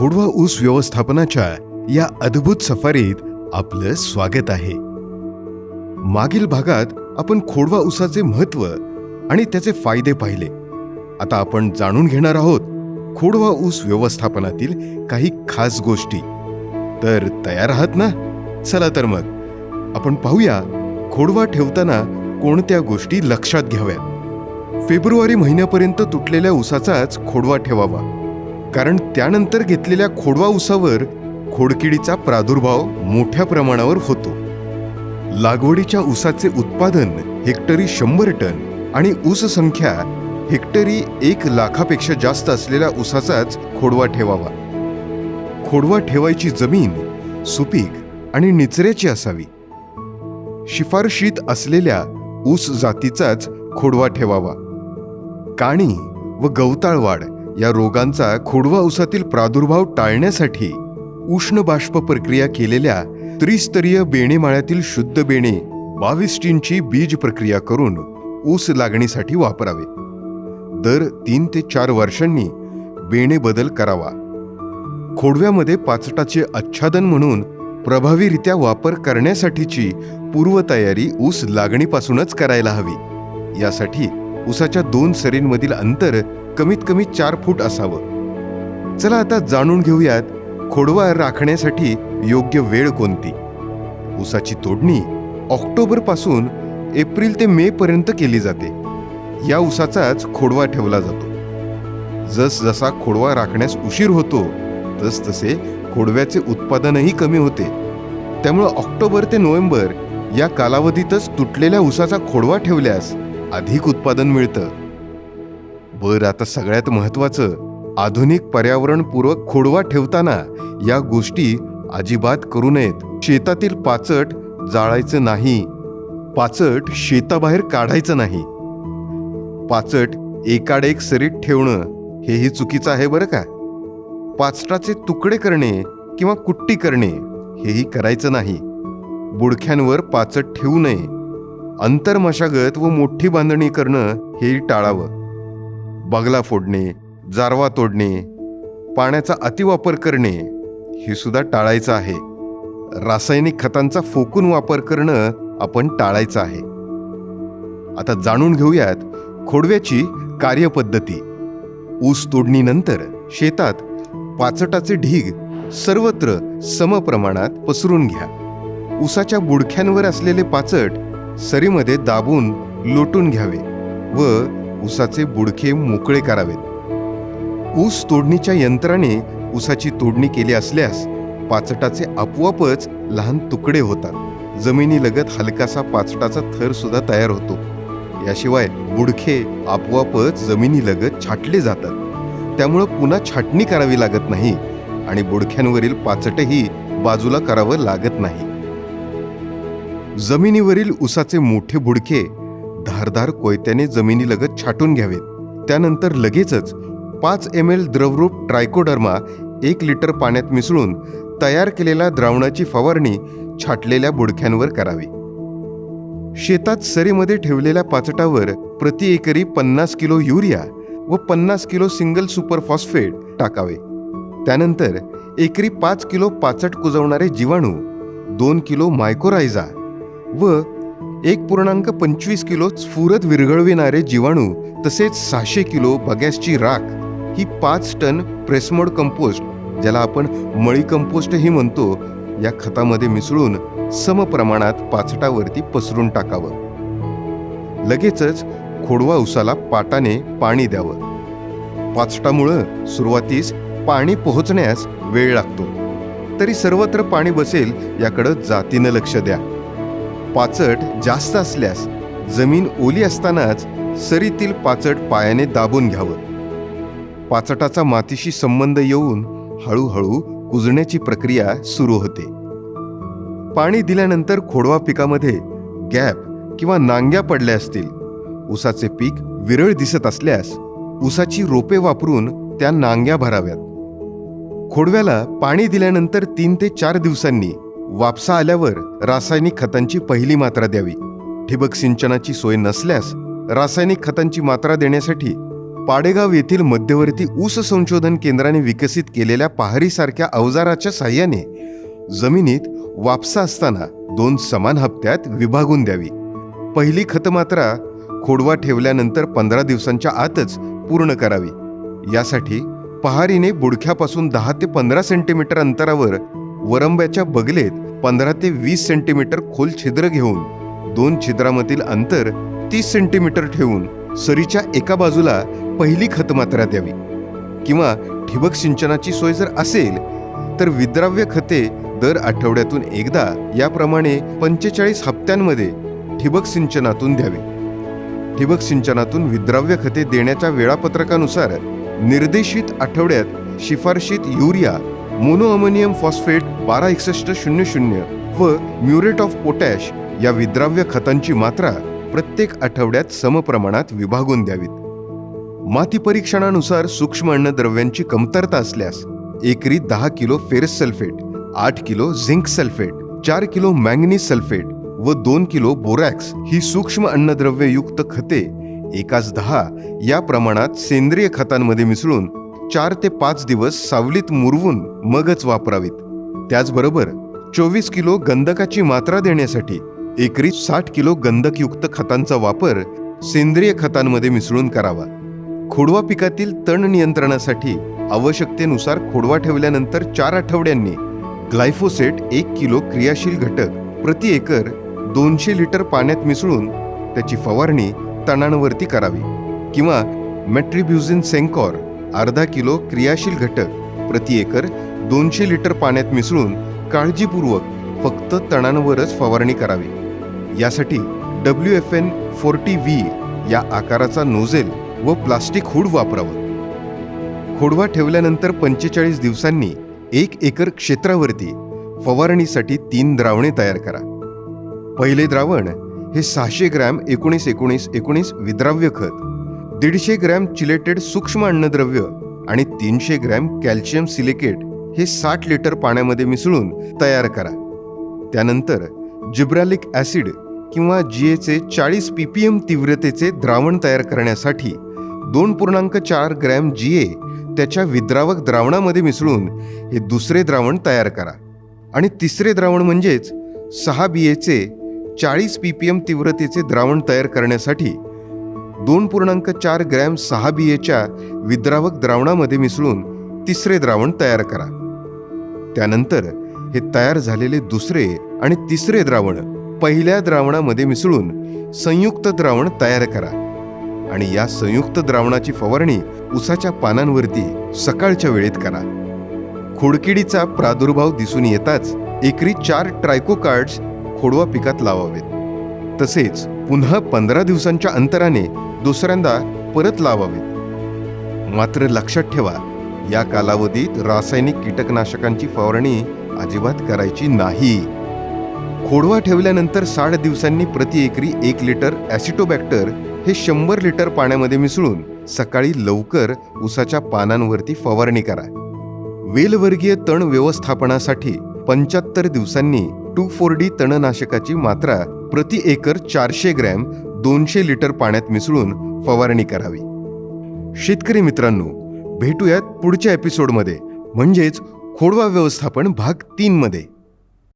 खोडवा ऊस व्यवस्थापनाच्या या अद्भुत सफारीत आपलं स्वागत आहे. मागील भागात आपण खोडवा ऊसाचे महत्त्व आणि त्याचे फायदे पाहिले. आता आपण जाणून घेणार आहोत खोडवा ऊस व्यवस्थापनातील काही खास गोष्टी. तर तयार आहात ना? चला तर मग. आपण पाहूया खोडवा ठेवताना कोणत्या गोष्टी लक्षात घ्याव्यात. फेब्रुवारी महिन्यापर्यंत तुटलेल्या ऊसाचाच खोडवा ठेवावा. कारण त्यानंतर घेतलेल्या खोडवा ऊसावर खोडकिडीचा प्रादुर्भाव मोठ्या प्रमाणावर होतो. लागवडीच्या ऊसाचे उत्पादन हेक्टरी शंभर टन आणि ऊस संख्या हेक्टरी एक लाखापेक्षा जास्त असलेल्या ऊसाचाच खोडवा ठेवावा. खोडवा ठेवायची जमीन सुपीक आणि निचऱ्याची असावी. शिफारशीत असलेल्या ऊस जातीचाच खोडवा ठेवावा. काणी व गवताळ वाढ या रोगांचा खोडवा ऊसातील प्रादुर्भाव टाळण्यासाठी उष्ण बाष्प प्रक्रिया केलेल्या त्रिस्तरीय बेणेमाळ्यातील शुद्ध बेणे बावीस टीनची बीज प्रक्रिया करून ऊस लागणीसाठी वापरावे. दर तीन ते चार वर्षांनी बेणे बदल करावा. खोडव्यामध्ये पाचटाचे आच्छादन म्हणून प्रभावीरित्या वापर करण्यासाठीची पूर्वतयारी ऊस लागणीपासूनच करायला हवी. यासाठी ऊसाच्या दोन सरींमधील अंतर कमीत कमी चार फूट असावं. चला आता जाणून घेऊयात खोडवा राखण्यासाठी योग्य वेळ कोणती? ऊसाची तोडणी ऑक्टोबरपासून एप्रिल ते मे पर्यंत केली जाते. या ऊसाचाच खोडवा ठेवला जातो. जस जसा खोडवा राखण्यास उशीर होतो तस तसे खोडव्याचे उत्पादनही कमी होते. त्यामुळं ऑक्टोबर ते नोव्हेंबर या कालावधीतच तुटलेल्या ऊसाचा खोडवा ठेवल्यास अधिक उत्पादन मिळतं. बर आता सगळ्यात महत्वाचं आधुनिक पर्यावरणपूर्वक खोडवा ठेवताना या गोष्टी अजिबात करू नयेत. शेतातील पाचट जाळायचं नाही. पाचट शेताबाहेर काढायचं नाही. पाचट एकाड एक सरीत ठेवणं हेही चुकीचं आहे बरं का? पाचटाचे तुकडे करणे किंवा कुट्टी करणे हेही करायचं नाही. बुडख्यांवर पाचट ठेवू नये. अंतरमशागत व मोठी बांधणी करणं हेही टाळावं. बगला फोडणे जारवा तोडणे पाण्याचा अतिवापर करणे हे सुद्धा टाळायचं आहे. रासायनिक खतांचा फोकून वापर करणं आपण टाळायचं आहे. आता जाणून घेऊयात खोडव्याची कार्यपद्धती. ऊस तोडणीनंतर शेतात पाचटाचे ढीग सर्वत्र समप्रमाणात पसरून घ्या. ऊसाच्या बुडख्यांवर असलेले पाचट सरीमध्ये दाबून लोटून घ्यावे व उसाचे बुडखे मोकळे करावेत. ऊस तोडणीच्या यंत्राने उसाची तोडणी केली असल्यास पाचटाचे आपोआपच लहान तुकडे होतात. जमिनीलगत हलकासा पाचटाचा थर सुद्धा तयार होतो. याशिवाय बुडखे आपोआपच जमिनीलगत छाटले जातात. त्यामुळं पुन्हा छाटणी करावी लागत नाही आणि बुडख्यांवरील पाचटही बाजूला करावं लागत नाही. जमिनीवरील उसाचे मोठे बुडके धारदार कोयत्याने जमिनीलगत छाटून घ्यावेत. त्यानंतर लगेचच पाच एम एल द्रवरूप ट्रायकोडर्मा एक लिटर पाण्यात मिसळून तयार केलेल्या द्रावणाची फवारणी छाटलेल्या बुडख्यांवर करावी. शेतात सरीमध्ये ठेवलेल्या पाचटावर प्रति एकरी पन्नास किलो युरिया व पन्नास किलो सिंगल सुपर फॉस्फेट टाकावे. त्यानंतर एकरी पाच किलो पाचट कुजवणारे जीवाणू दोन किलो मायकोरायझा व एक पूर्णांक पंचवीस किलो स्फुरत विरघळविणारे जीवाणू तसेच सहाशे किलो बगॅसची राख. ही पाच टन प्रेसमोड कंपोस्ट ज्याला आपण मळी कंपोस्टही म्हणतो या खतामध्ये मिसळून समप्रमाणात पाचटावरती पसरून टाकावं. लगेचच खोडवा उसाला पाटाने पाणी द्यावं. पाचटामुळं सुरुवातीस पाणी पोहोचण्यास वेळ लागतो. तरी सर्वत्र पाणी बसेल याकडं जातीनं लक्ष द्या. पाचट जास्त असल्यास जमीन ओली असतानाच सरीतील पाचट पायाने दाबून घ्यावं. पाचटाचा मातीशी संबंध येऊन हळूहळू कुजण्याची प्रक्रिया सुरू होते. पाणी दिल्यानंतर खोडवा पिकामध्ये गॅप किंवा नांग्या पडल्या असतील. ऊसाचे पीक विरळ दिसत असल्यास ऊसाची रोपे वापरून त्या नांग्या भराव्यात. खोडव्याला पाणी दिल्यानंतर तीन ते चार दिवसांनी वापसा आल्यावर रासायनिक खतांची पहिली मात्रा द्यावी. ठिबक सिंचनाची सोय नसल्यास रासायनिक खतांची मात्रा देण्यासाठी पाडेगाव येथील मध्यवर्ती ऊस संशोधन केंद्राने विकसित केलेल्या पहारीसारख्या अवजाराच्या साह्याने जमिनीत वापसा असताना दोन समान हप्त्यात विभागून द्यावी. पहिली खतमात्रा खोडवा ठेवल्यानंतर पंधरा दिवसांच्या आतच पूर्ण करावी. यासाठी पहारीने बुडख्यापासून दहा ते पंधरा सेंटीमीटर अंतरावर वरंब्याच्या बगलेत पंधरा ते वीस सेंटीमीटर खोल छिद्र घेऊन दोन छिद्रामधील अंतर तीस सेंटीमीटर ठेवून सरीच्या एका बाजूला पहिली खतमात्रा द्यावी. किंवा ठिबक सिंचनाची सोय जर असेल तर विद्राव्य खते दर आठवड्यातून एकदा याप्रमाणे पंचेचाळीस हप्त्यांमध्ये ठिबक सिंचनातून द्यावे. ठिबक सिंचनातून विद्राव्य खते देण्याच्या वेळापत्रकानुसार निर्देशित आठवड्यात शिफारशीत युरिया मोनो अमोनियम फॉस्फेट बारा एकसष्ट शून्य शून्य व म्युरेट ऑफ पोटॅश या विद्राव्य खतांची मात्रा प्रत्येक आठवड्यात समप्रमाणात विभागून द्यावीत. माती परीक्षणानुसार सूक्ष्म अन्नद्रव्यांची कमतरता असल्यास एकरी दहा किलो फेरस सल्फेट आठ किलो झिंक सल्फेट चार किलो मॅंगनीज सल्फेट व दोन किलो बोरॅक्स ही सूक्ष्म अन्नद्रव्ययुक्त खते एकाच दहा या प्रमाणात सेंद्रिय खतांमध्ये मिसळून चार ते पाच दिवस सावलीत मुरवून मगच वापरावीत. त्याचबरोबर चोवीस किलो गंधकाची मात्रा देण्यासाठी एकरी साठ किलो गंधकयुक्त खतांचा वापर सेंद्रिय खतांमध्ये मिसळून करावा. खोडवा पिकातील तण नियंत्रणासाठी आवश्यकतेनुसार खोडवा ठेवल्यानंतर चार आठवड्यांनी ग्लायफोसेट एक किलो क्रियाशील घटक प्रति एकर दोनशे लिटर पाण्यात मिसळून त्याची फवारणी तणांवरती करावी किंवा मेट्रिब्युझिन सेंकॉर अर्धा किलो क्रियाशील घटक प्रति एकर दोनशे लिटर पाण्यात मिसळून काळजीपूर्वक फक्त तणांवरच फवारणी करावी. यासाठी W F N forty V या आकाराचा नोझेल व प्लास्टिक हुड वापरावं. खोडवा ठेवल्यानंतर पंचेचाळीस दिवसांनी एक एकर क्षेत्रावरती फवारणीसाठी तीन द्रावणे तयार करा. पहिले द्रावण हे सहाशे ग्रॅम एकोणीस एकोणीस एकोणीस विद्राव्य खत दीडशे ग्रॅम चिलेटेड सूक्ष्म अन्नद्रव्य आणि तीनशे ग्रॅम कॅल्शियम सिलिकेट हे साठ लिटर पाण्यामध्ये मिसळून तयार करा. त्यानंतर जिब्रालिक ॲसिड किंवा जीएचे चाळीस पी पी एम तीव्रतेचे द्रावण तयार करण्यासाठी दोन पूर्णांक चार ग्रॅम जी ए त्याच्या विद्रावक द्रावणामध्ये मिसळून हे दुसरे द्रावण तयार करा. आणि तिसरे द्रावण म्हणजेच सहा बी एचे चाळीस पी पी एम तीव्रतेचे द्रावण तयार करण्यासाठी दोन पूर्णांक चार ग्रॅम सहा बिएच्या विद्रावक द्रावणामध्ये मिसळून तिसरे द्रावण तयार करा. त्यानंतर हे तयार झालेले दुसरे आणि तिसरे द्रावण पहिल्या द्रावणामध्ये मिसळून संयुक्त द्रावण तयार करा. आणि या संयुक्त द्रावणाची फवारणी उसाच्या पानांवरती सकाळच्या वेळेत करा. खोडकिडीचा प्रादुर्भाव दिसून येताच एकरी चार ट्रायको कार्ड्स खोडवा पिकात लावावेत. तसेच पुन्हा पंधरा दिवसांच्या अंतराने दुसऱ्यांदा परत लावावेत. मात्र लक्षात ठेवा या कालावधीत रासायनिक कीटकनाशकांची फवारणी अजिबात करायची नाही. खोडवा ठेवल्यानंतर साठ दिवसांनी प्रति एकरी एक लिटर ॲसिटोबॅक्टर हे शंभर लिटर पाण्यामध्ये मिसळून सकाळी लवकर उसाच्या पानांवरती फवारणी करा. वेलवर्गीय तण व्यवस्थापनासाठी पंच्याहत्तर दिवसांनी टू फोर डी तणनाशकाची मात्रा प्रति एकर चारशे ग्रॅम दोनशे लिटर पाण्यात मिसळून फवारणी करावी. शेतकरी मित्रांनो भेटूयात पुढच्या एपिसोडमध्ये म्हणजेच खोडवा व्यवस्थापन भाग तीनमध्ये